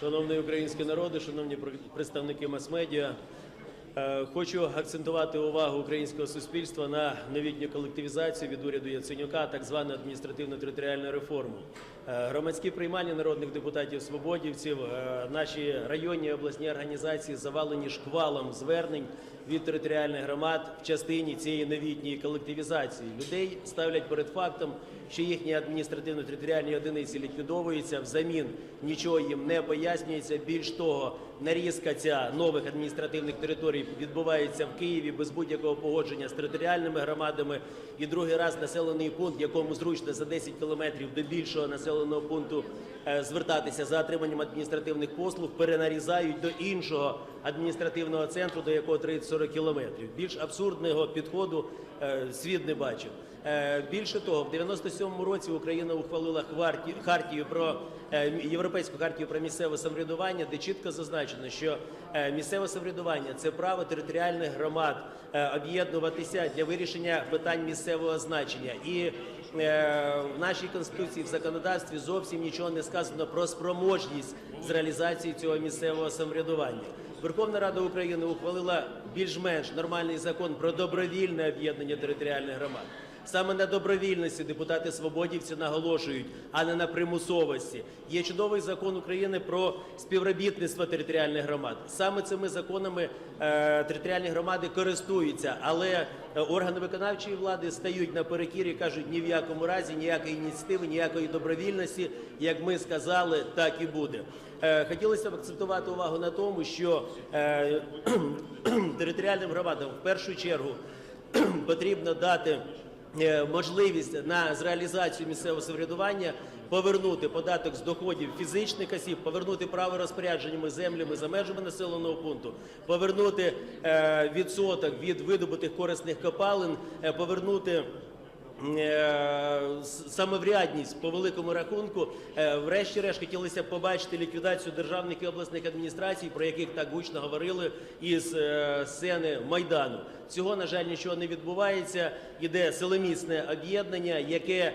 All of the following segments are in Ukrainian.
Шановний український народи, шановні пр- представники мас-медіа, хочу акцентувати увагу українського суспільства на новітню колективізацію від уряду Яценюка, так звану адміністративно-територіальну реформу. Е, Громадські приймання народних депутатів свободівців, е, наші районні обласні організації завалені шквалом звернень від територіальних громад в частині цієї новітньої колективізації. Людей ставлять перед фактом, що їхні адміністративно-територіальні одиниці ліквідовуються, взамін нічого їм не пояснюється. Більш того, нарізка ця нових адміністративних територій відбувається в Києві без будь-якого погодження з територіальними громадами. І другий раз населений пункт, якому зручно за 10 кілометрів до більшого населеного пункту е, звертатися за отриманням адміністративних послуг, перенарізають до іншого адміністративного центру, до якого 30-40 кілометрів. Більш абсурдного підходу е, світ не бачив. Е, Більше того, в 97-му році Україна ухвалила хартію про е, європейську хартію про місцеве самоврядування, де чітко зазначено, що е, місцеве самоврядування це право територіальних громад об'єднуватися для вирішення питань місцевого значення. І в нашій конституції в законодавстві зовсім нічого не сказано про спроможність з реалізації цього місцевого самоврядування. Верховна Рада України ухвалила більш-менш нормальний закон про добровільне об'єднання територіальних громад. Саме на добровільності депутати свободівці наголошують, а не на примусовості. Є чудовий закон України про співробітництво територіальних громад. Саме цими законами е, територіальні громади користуються, але е, органи виконавчої влади стають наперекір і кажуть, ні в якому разі ніякої ініціативи, ніякої добровільності. Як ми сказали, так і буде. Е, Хотілося б акцентувати увагу на тому, що територіальним громадам в першу чергу потрібно дати можливість на з реалізацію місцевого самоврядування повернути податок з доходів фізичних осіб, повернути право розпорядженнями землями за межами населеного пункту, повернути е, відсоток від видобутих корисних копалин, е, повернути. Е, Самоврядність по великому рахунку, Е, врешті-решт хотілося побачити ліквідацію державних і обласних адміністрацій, про яких так гучно говорили із е, сцени майдану. Цього на жаль нічого не відбувається. Іде силомісне об'єднання, яке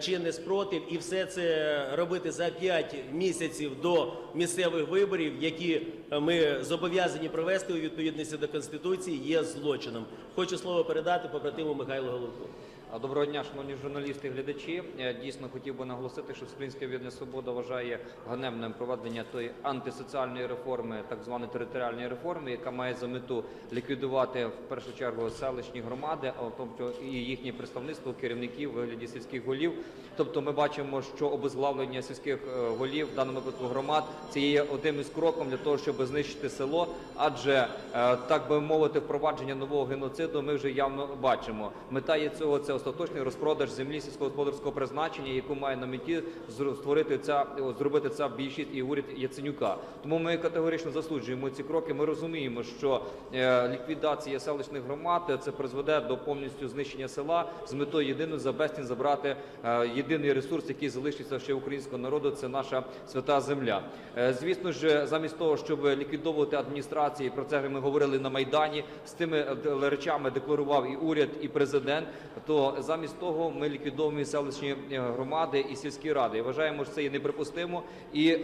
чинне спротив, і все це робити за 5 місяців до місцевих виборів, які ми зобов'язані провести у відповідності до конституції, є злочином. Хочу слово передати побратиму Михайлу Головку. Доброго дня, шановні журналісти і глядачі. Е, Дійсно хотів би наголосити, що Всеукраїнське об'єднання «Свобода» вважає ганебним проведення тої антисоціальної реформи, так званої територіальної реформи, яка має за мету ліквідувати в першу чергу селищні громади, а в тому і їхнє представництво керівників вигляді сільських голів. Тобто, ми бачимо, що обезглавлення сільських е, голів, в даному випадку громад, це є одним із кроком для того, щоб знищити село. Адже е, так би мовити, впровадження нового геноциду ми вже явно бачимо. Мета є цього це остаточний розпродаж землі сільськогосподарського призначення, яку має на меті створити ця зробити ця більшість і уряд Яценюка. Тому ми категорично засуджуємо ці кроки. Ми розуміємо, що е, ліквідація селищних громад е, це призведе до повністю знищення села з метою єдиною за безцінь забрати е, єдиний ресурс, який залишиться ще українського народу. Це наша свята земля. Звісно ж, замість того, щоб ліквідовувати адміністрації, про це ми говорили на майдані. З тими речами декларував і уряд, і президент. То замість того ми ліквідовуємо селищні е, громади і сільські ради. І вважаємо, що це є неприпустимо і е,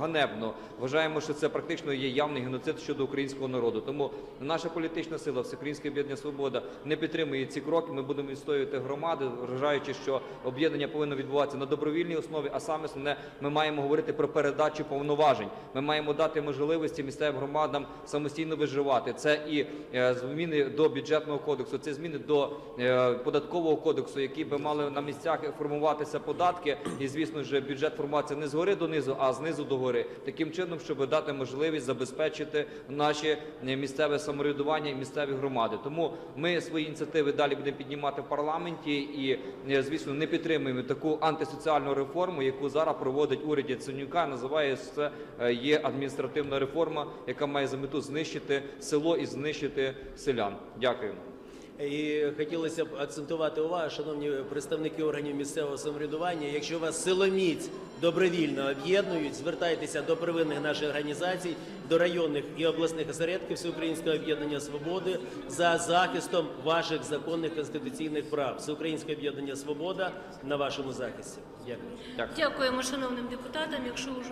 ганебно. Вважаємо, що це практично є явний геноцид щодо українського народу. Тому наша політична сила, Всеукраїнське об'єднання Свобода, не підтримує ці кроки. Ми будемо відстоювати громади, вважаючи, що об'єднання повинно відбуватися на добровільній основі. А саме основне, ми маємо говорити про передачу повноважень. Ми маємо дати можливості місцевим громадам самостійно виживати. Це і е, зміни до бюджетного кодексу, це зміни до е, податкового кодексу, які би мали на місцях формуватися податки. І звісно ж, бюджет формуватися не згори донизу, а знизу до гори. Таким чином, щоб дати можливість забезпечити наше е, місцеве самоврядування і місцеві громади. Тому ми свої ініціативи далі будемо піднімати в парламенті і, е, звісно, не підтримуємо таку антисоціальну реформу, яку зараз проводить уряд Яценюка. Називає це е, є адміністративна реформа, яка має за мету знищити село і знищити селян. Дякую. І хотілося б акцентувати увагу, шановні представники органів місцевого самоврядування. Якщо вас силоміць добровільно об'єднують, звертайтеся до первинних наших організацій, до районних і обласних осередків Всеукраїнського об'єднання свободи за захистом ваших законних конституційних прав. Всеукраїнське об'єднання Свобода на вашому захисті. Дякую. Дякуємо шановним депутатам. Якщо